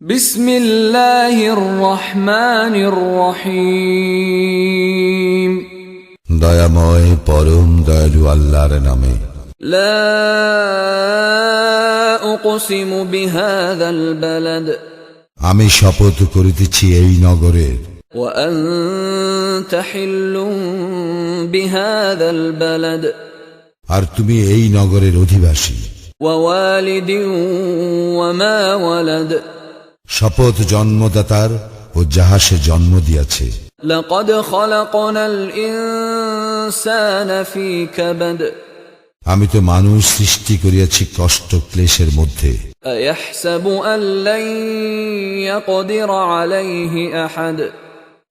بسم الله الرحمن الرحيم দয়াময় পরম দয়ালু আল্লাহর নামে لا أقسم بهذا البلد আমি শপথ করিতেছি এই নগরের وأنت حل بهذا البلد আর তুমি এই নগরের অধিবাসী ووالد وما ولد শপথ জন্মদাতার ও যাহা সে জন্ম দিয়াছে। আমি তো মানুষ সৃষ্টি করিয়াছি কষ্ট ক্লেশের মধ্যে।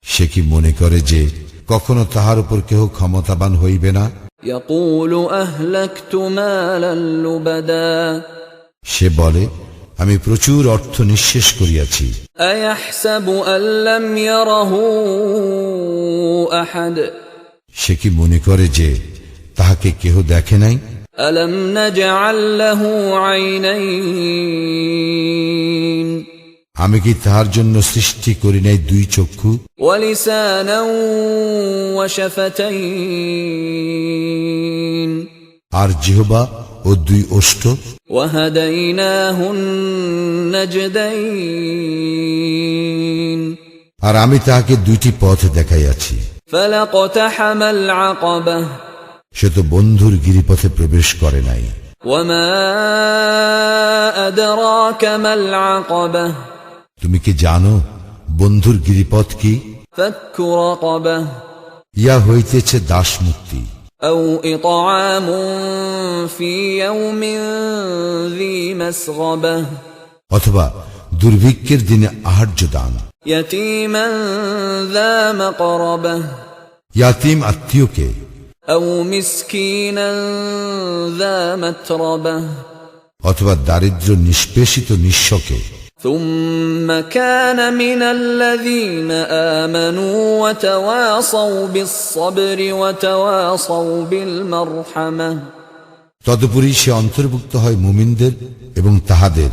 সে কি মনে করে যে কখনো তাহার উপর কেহ ক্ষমতাবান হইবে না? সে বলে আমি প্রচুর অর্থ নিঃশেষ করিয়াছি أيحسب أن لم يره أحد সে কি মনে করে যে তাহাকে কেহ দেখে নাই ألم نجعل له عينين আমি কি তাহার জন্য সৃষ্টি করি নাই দুই চক্ষু ولسانا وشفتين আর জিহবা ও দুই ওষ্ঠ আর আমি তাহাকে দুইটি পথ দেখাইয়াছি। সে তো বন্ধুর গিরিপথে প্রবেশ করে নাই। তুমি কি জানো বন্ধুর গিরিপথ কি? ইয়া হইতেছে দাস মুক্তি أو إطعام في يوم ذي مسغبة অথবা দুর্ভিক্ষের দিনে আহার্য দান يتيما ذا مقربة ইয়াতিম আত্মীয়কে أو مسكينا ذا متربة অথবা দারিদ্র নিষ্পেষিত নিঃস্বকে ثم كان من الذين آمنوا وتواصوا بالصبر وتواصوا بالمرحمة তদুপরি সে অন্তর্ভুক্ত হয় মুমিনদের এবং তাহাদের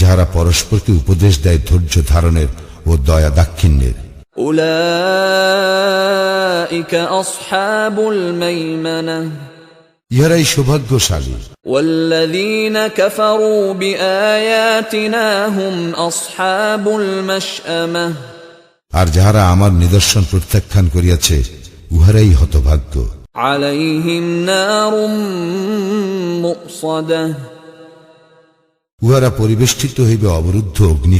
যাহারা পরস্পরকে উপদেশ দেয় ধৈর্য ধারণের ও দয়া দাক্ষিণ্যের أولئك أصحاب الميمنة ইহারাই সৌভাগ্যশালী والذين كفروا بآياتنا هم أصحاب المشأمة আর যাহারা আমার নিদর্শন প্রত্যাখ্যান করিয়াছে উহারাই হতভাগ্য عليهم نار مؤصده উহারা পরিবেষ্টিত হইবে অবরুদ্ধ অগ্নি